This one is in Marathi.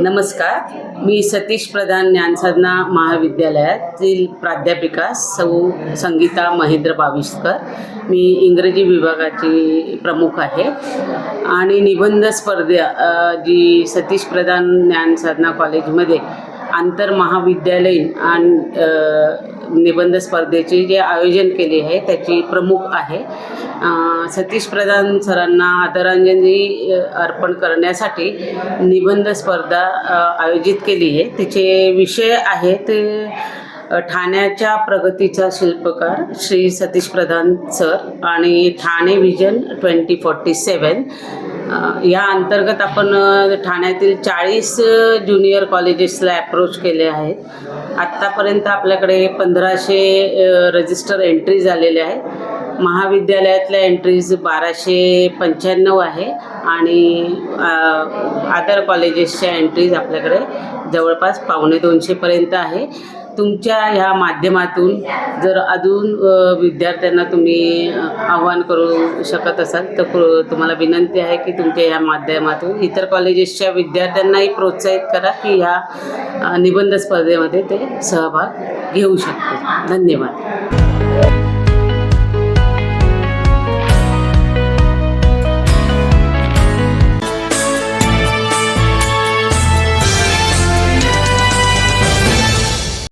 नमस्कार. मी सतीश प्रधान ज्ञानसाधना महाविद्यालयातील प्राध्यापिका सौ संगीता महेंद्र बाविष्कर मी इंग्रजी विभागाची प्रमुख आहे. आणि निबंध स्पर्धा जी सतीश प्रधान ज्ञानसाधना कॉलेजमध्ये आंतर महाविद्यालयीन आणि निबंध स्पर्धेचे जे आयोजन केले आहे त्याची प्रमुख आहे. सतीश प्रधान सरांना आदरांजली अर्पण करण्यासाठी निबंध स्पर्धा आयोजित केली आहे. तिचे विषय आहेत ठाण्याच्या प्रगतीचा शिल्पकार श्री सतीश प्रधान सर आणि Thane vision twenty forty seven या अंतर्गत आपण ठाण्यातील चाळीस ज्युनियर कॉलेजेसला ॲप्रोच केले आहेत. आत्तापर्यंत आपल्याकडे पंधराशे रजिस्टर एंट्री झालेल्या आहेत. महाविद्यालयातल्या एंट्रीज बाराशे पंच्याण्णव आहे आणि अदर कॉलेजेसच्या एंट्रीज आपल्याकडे जवळपास पावणे दोनशेपर्यंत आहे. तुमच्या ह्या माध्यमातून जर अजून विद्यार्थ्यांना तुम्ही आव्हान करू शकत असाल तर तुम्हाला विनंती आहे की तुमच्या ह्या माध्यमातून इतर कॉलेजेसच्या विद्यार्थ्यांनाही प्रोत्साहित करा की ह्या निबंध स्पर्धेमध्ये ते सहभाग घेऊ शकतात धन्यवाद.